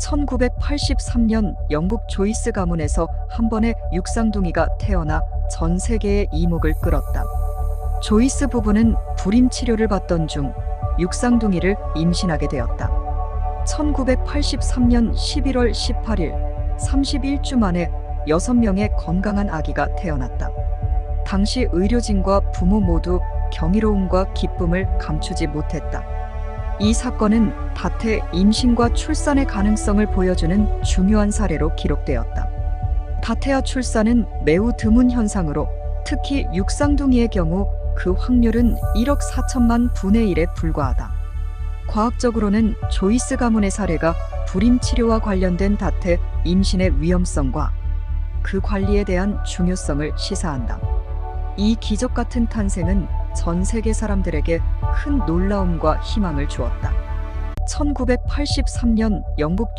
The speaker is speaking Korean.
1983년 영국 조이스 가문에서 한 번에 육상둥이가 태어나 전 세계의 이목을 끌었다. 조이스 부부는 불임 치료를 받던 중 육상둥이를 임신하게 되었다. 1983년 11월 18일 31주 만에 6명의 건강한 아기가 태어났다. 당시 의료진과 부모 모두 경이로움과 기쁨을 감추지 못했다. 이 사건은 다태 임신과 출산의 가능성을 보여주는 중요한 사례로 기록되었다. 다태아 출산은 매우 드문 현상으로 특히 육상둥이의 경우 그 확률은 1억 4천만 분의 1에 불과하다. 과학적으로는 조이스 가문의 사례가 불임 치료와 관련된 다태 임신의 위험성과 그 관리에 대한 중요성을 시사한다. 이 기적 같은 탄생은 전 세계 사람들에게 큰 놀라움과 희망을 주었다. 1983년 영국